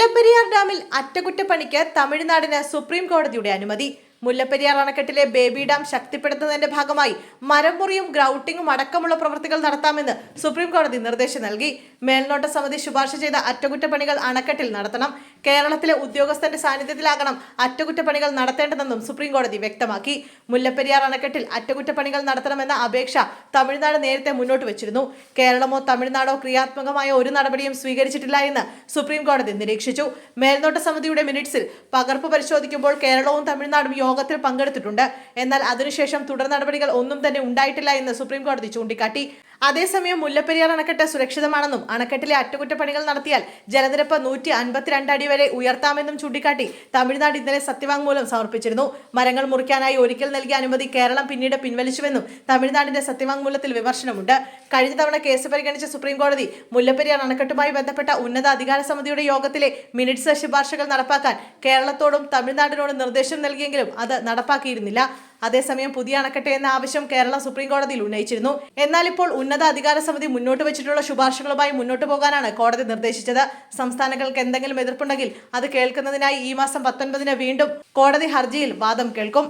മുല്ലപ്പെരിയാർ ഡാമിൽ അറ്റകുറ്റപ്പണിക്ക് തമിഴ്നാടിന് സുപ്രീം കോടതിയുടെ അനുമതി. മുല്ലപ്പെരിയാർ അണക്കെട്ടിലെ ബേബി ഡാം ശക്തിപ്പെടുത്തുന്നതിന്റെ ഭാഗമായി മരം മുറിയും ഗ്രൗട്ടിങ്ങും അടക്കമുള്ള പ്രവൃത്തികൾ നടത്താമെന്ന് സുപ്രീം കോടതി നിർദ്ദേശം നൽകി. മേൽനോട്ട സമിതി ശുപാർശ ചെയ്ത അറ്റകുറ്റപ്പണികൾ അണക്കെട്ടിൽ നടത്തണം. കേരളത്തിലെ ഉദ്യോഗസ്ഥന്റെ സാന്നിധ്യത്തിലാകണം അറ്റകുറ്റപ്പണികൾ നടത്തേണ്ടതെന്നും സുപ്രീം കോടതി വ്യക്തമാക്കി. മുല്ലപ്പെരിയാർ അണക്കെട്ടിൽ അറ്റകുറ്റപ്പണികൾ നടത്തണമെന്ന അപേക്ഷ തമിഴ്നാട് നേരത്തെ മുന്നോട്ട് വെച്ചിരുന്നു. കേരളമോ തമിഴ്നാടോ ക്രിയാത്മകമായ ഒരു നടപടിയും സ്വീകരിച്ചിട്ടില്ല എന്ന് സുപ്രീം കോടതി നിരീക്ഷിച്ചു. മേൽനോട്ട സമിതിയുടെ മിനിറ്റ്സിൽ പകർപ്പ് പരിശോധിക്കുമ്പോൾ കേരളവും തമിഴ്നാടും യോഗത്തിൽ പങ്കെടുത്തിട്ടുണ്ട്. എന്നാൽ അതിനുശേഷം തുടർ നടപടികൾ ഒന്നും തന്നെ ഉണ്ടായിട്ടില്ല എന്ന് സുപ്രീം കോടതി ചൂണ്ടിക്കാട്ടി. അതേസമയം മുല്ലപ്പെരിയാർ അണക്കെട്ട് സുരക്ഷിതമാണെന്നും അണക്കെട്ടിലെ അറ്റകുറ്റപ്പണികൾ നടത്തിയാൽ ജലനിരപ്പ് നൂറ്റി അൻപത്തിരണ്ട് അടി വരെ ഉയർത്താമെന്നും ചൂണ്ടിക്കാട്ടി തമിഴ്നാട് ഇന്നലെ സത്യവാങ്മൂലം സമർപ്പിച്ചിരുന്നു. മരങ്ങൾ മുറിക്കാനായി ഒരിക്കൽ നൽകിയ അനുമതി കേരളം പിന്നീട് പിൻവലിച്ചുവെന്നും തമിഴ്നാടിന്റെ സത്യവാങ്മൂലത്തിൽ വിമർശനമുണ്ട്. കഴിഞ്ഞ തവണ കേസ് പരിഗണിച്ച സുപ്രീംകോടതി മുല്ലപ്പെരിയാർ അണക്കെട്ടുമായി ബന്ധപ്പെട്ട ഉന്നത അധികാര സമിതിയുടെ യോഗത്തിലെ മിനിറ്റ്സ് ശുപാർശകൾ നടപ്പാക്കാൻ കേരളത്തോടും തമിഴ്നാടിനോടും നിർദ്ദേശം നൽകിയെങ്കിലും അത് നടപ്പാക്കിയിരുന്നില്ല. അതേസമയം പുതിയ അണക്കെട്ട് എന്ന ആവശ്യം കേരള സുപ്രീം കോടതിയിൽ ഉന്നയിച്ചിരുന്നു. എന്നാൽ ഇപ്പോൾ ഉന്നത അധികാര സമിതി മുന്നോട്ട് വെച്ചിട്ടുള്ള ശുപാർശകളുമായി മുന്നോട്ട് പോകാനാണ് കോടതി നിർദ്ദേശിച്ചത്. സംസ്ഥാനങ്ങൾക്ക് എന്തെങ്കിലും എതിർപ്പുണ്ടെങ്കിൽ അത് കേൾക്കുന്നതിനായി ഈ മാസം പത്തൊൻപതിന് വീണ്ടും കോടതി ഹർജിയിൽ വാദം കേൾക്കും.